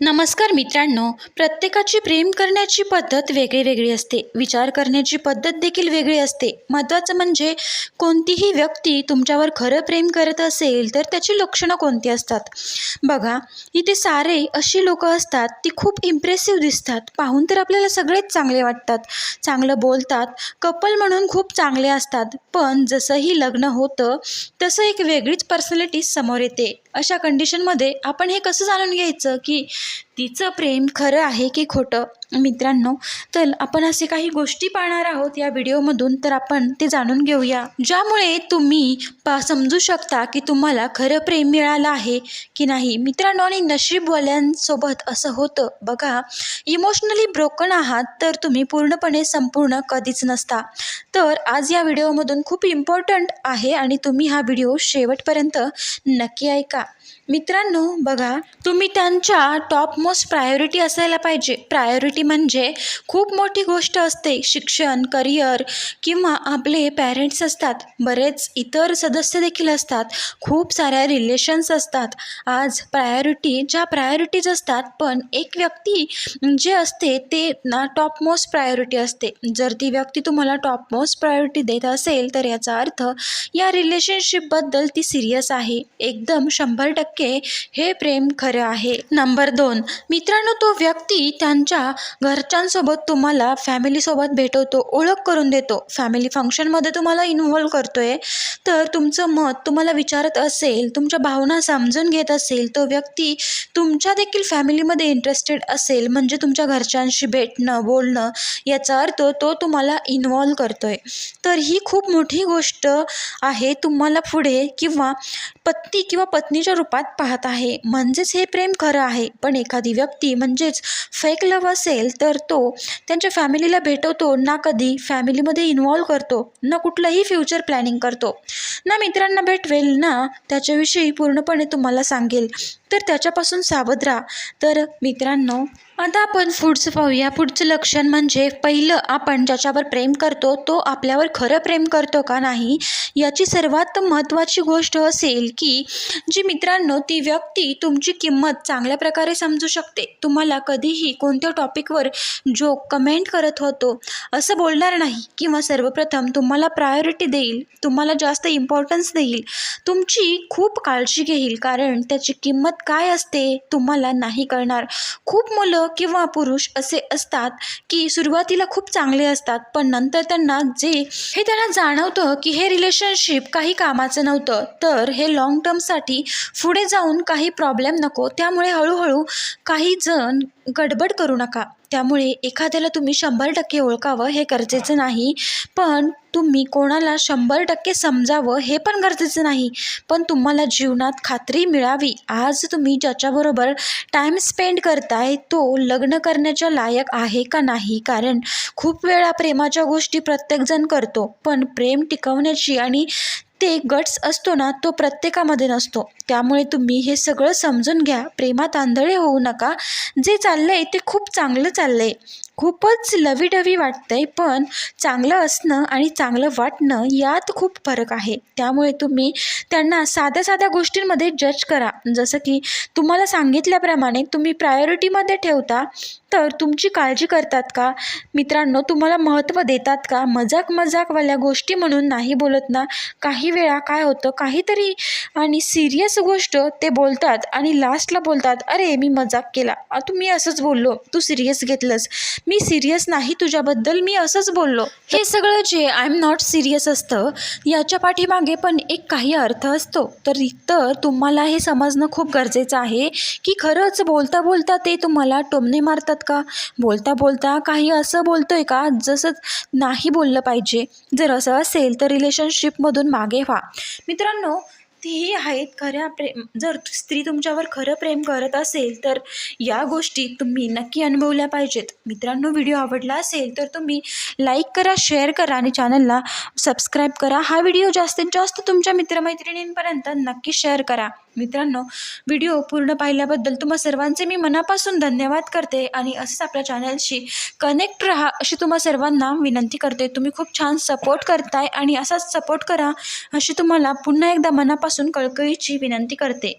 नमस्कार मित्रांनो प्रत्येकाची प्रेम करण्याची पद्धत वेगळी वेगळी असते. विचार करण्याची पद्धत देखील वेगळी असते. महत्त्वाचं म्हणजे कोणतीही व्यक्ती तुमच्यावर खरं प्रेम करत असेल तर त्याची लक्षणं कोणती असतात? बघा इथे सारे अशी लोकं असतात ती खूप इम्प्रेसिव्ह दिसतात. पाहून तर आपल्याला सगळेच चांगले वाटतात. चांगलं बोलतात कपल म्हणून खूप चांगले असतात. पण जसंही लग्न होतं तसं एक वेगळीच पर्सनॅलिटी समोर येते. अशा कंडिशनमध्ये आपण हे कसं जाणून घ्यायचं की तिचं प्रेम खरं आहे की खोटं? मित्रांनो तर आपण असे काही गोष्टी पाहणार आहोत या व्हिडिओमधून तर आपण ते जाणून घेऊया. ज्यामुळे तुम्ही पा समजू शकता की तुम्हाला खरं प्रेम मिळालं आहे की नाही. मित्रांनो आणि नशीबवाल्यांसोबत असं होतं. बघा इमोशनली ब्रोकन आहात तर तुम्ही पूर्णपणे संपूर्ण कधीच नसता. तर आज या व्हिडिओमधून खूप इम्पॉर्टंट आहे आणि तुम्ही हा व्हिडिओ शेवटपर्यंत नक्की ऐका. मित्रांनो बघा तुम्ही त्यांच्या टॉप मोस्ट प्रायोरिटी असायला पाहिजे. प्रायोरिटी म्हणजे खूप मोठी गोष्ट असते. शिक्षण करिअर किंवा आपले पॅरेंट्स असतात. बरेच इतर सदस्य देखील असतात. खूप साऱ्या रिलेशन्स असतात. आज प्रायोरिटी ज्या प्रायोरिटीज असतात पण एक व्यक्ती जे असते ते ना टॉप मोस्ट प्रायोरिटी असते. जर ती व्यक्ती तुम्हाला टॉप मोस्ट प्रायोरिटी देत असेल तर याचा अर्थ या रिलेशनशिपबद्दल ती सिरियस आहे. एकदम शंभर टक्के हे प्रेम खरं आहे. नंबर दोन मित्रांनो तो व्यक्ती त्यांच्या घरच्यांसोबत तुम्हाला फॅमिलीसोबत भेटवतो ओळख करून देतो. फॅमिली फंक्शनमध्ये तुम्हाला इन्व्हॉल्व आहे तर तुमचं मत तुम्हाला विचारत असेल तुमच्या भावना समजून घेत असेल तो व्यक्ती तुमच्या देखील फॅमिलीमध्ये इंटरेस्टेड असेल म्हणजे तुमच्या घरच्यांशी भेटणं बोलणं याचा अर्थ तो तुम्हाला इन्व्हॉल्व आहे तर ही खूप मोठी गोष्ट आहे. तुम्हाला पुढे किंवा पत्नी किंवा पत्नीच्या रूपात पाहत आहे. म्हणजेच हे प्रेम खरं आहे पण एखादी व्यक्ती म्हणजेच फेक लव असेल तर तो त्यांच्या फॅमिलीला भेटवतो ना कधी फॅमिलीमध्ये इन्व्हॉल्व करतो ना कुठलंही फ्युचर प्लॅनिंग करतो. ना मित्रांना भेटवेल ना त्याच्याविषयी पूर्णपणे तुम्हाला सांगेल. तर त्याच्यापासून सावध राहा. तर मित्रांनो आता आपण पुढचं पाहूया. पुढचं लक्षण म्हणजे पहिलं आपण ज्याच्यावर प्रेम करतो तो आपल्यावर खरं प्रेम करतो का नाही? याची सर्वात महत्त्वाची गोष्ट असेल की जी मित्रांनो ती व्यक्ती तुमची किंमत चांगल्या प्रकारे समजू शकते. तुम्हाला कधीही कोणत्या टॉपिकवर जो कमेंट करत होतो असं बोलणार नाही. किंवा सर्वप्रथम तुम्हाला प्रायोरिटी देईल तुम्हाला जास्त इम्पॉर्टन्स देईल. तुमची खूप काळजी घेईल कारण त्याची किंमत काय असते तुम्हाला नाही कळणार. खूप मुलं किंवा पुरुष असे असतात की सुरुवातीला खूप चांगले असतात पण नंतर त्यांना जे हे त्यांना जाणवतं की हे रिलेशनशिप काही कामाचं नव्हतं तर हे लाँग टर्मसाठी पुढे जाऊन काही प्रॉब्लेम नको त्यामुळे हळूहळू काही जण गडबड करू नका. त्यामुळे एखाद्याला तुम्ही शंभर टक्के ओळखावं हे गरजेचं नाही. पण तुम्ही कोणाला शंभर टक्के समजावं हे पण गरजेचं नाही. पण तुम्हाला जीवनात खात्री मिळावी. आज तुम्ही ज्याच्याबरोबर टाईम स्पेंड करताय तो लग्न करण्याच्या लायक आहे का नाही? कारण खूप वेळा प्रेमाच्या गोष्टी प्रत्येकजण करतो. पण प्रेम टिकवण्याची आणि ते गट्स असतो ना तो प्रत्येकामध्ये नसतो. त्यामुळे तुम्ही हे सगळं समजून घ्या. प्रेमात आंधळे होऊ नका. जे चाललं आहे ते खूप चांगलं चाललं आहे खूपच लवीडवी वाटतंय पण चांगलं असणं आणि चांगलं वाटणं यात खूप फरक आहे. त्यामुळे तुम्ही त्यांना साध्या साध्या गोष्टींमध्ये जज करा. जसं की तुम्हाला सांगितल्याप्रमाणे तुम्ही प्रायोरिटीमध्ये ठेवता तर तुमची काळजी करतात का? मित्रांनो तुम्हाला महत्त्व देतात का? मजाक मजाकवाल्या गोष्टी म्हणून नाही बोलत ना? काही वेळा काय होतं काहीतरी आणि सिरियस गोष्ट ते बोलतात आणि लास्टला बोलतात अरे मी मजाक केला. तू मी असंच बोललो. तू सिरियस घेतलंस. मी सिरियस नाही तुझ्याबद्दल मी असंच बोललो. हे सगळं जे आय एम नॉट सिरियस असतं याच्या पाठीमागे पण एक काही अर्थ असतो. तर तर तुम्हाला हे समजणं खूप गरजेचं आहे की खरंच बोलता बोलता ते तुम्हाला टोमणे मारतात का? बोलता बोलता काही असं बोलतोय का? जसं नाही बोललं पाहिजे. जर असं असेल तर रिलेशनशिपमधून मागे व्हा मित्रांनो तेही आहेत खऱ्या प्रेम जर स्त्री तुमच्यावर खरं प्रेम करत असेल तर या गोष्टी तुम्ही नक्की अनुभवल्या पाहिजेत. मित्रांनो व्हिडिओ आवडला असेल तर तुम्ही लाईक करा शेअर करा आणि चॅनलला सबस्क्राईब करा. हा व्हिडिओ जास्तीत जास्त तुमच्या मित्रमैत्रिणींपर्यंत नक्की शेअर करा. मित्रांनो व्हिडिओ पूर्ण पाहिल्याबद्दल तुम्हा सर्वांचे मी मनापासून धन्यवाद करते आणि असंच आपल्या चॅनलशी कनेक्ट राहा अशी तुम्हा सर्वांना विनंती करते. तुम्ही खूप छान सपोर्ट करताय आणि असाच सपोर्ट करा अशी तुम्हाला पुन्हा एकदा मनापासून मनापासून कळकळीची विनंती करते.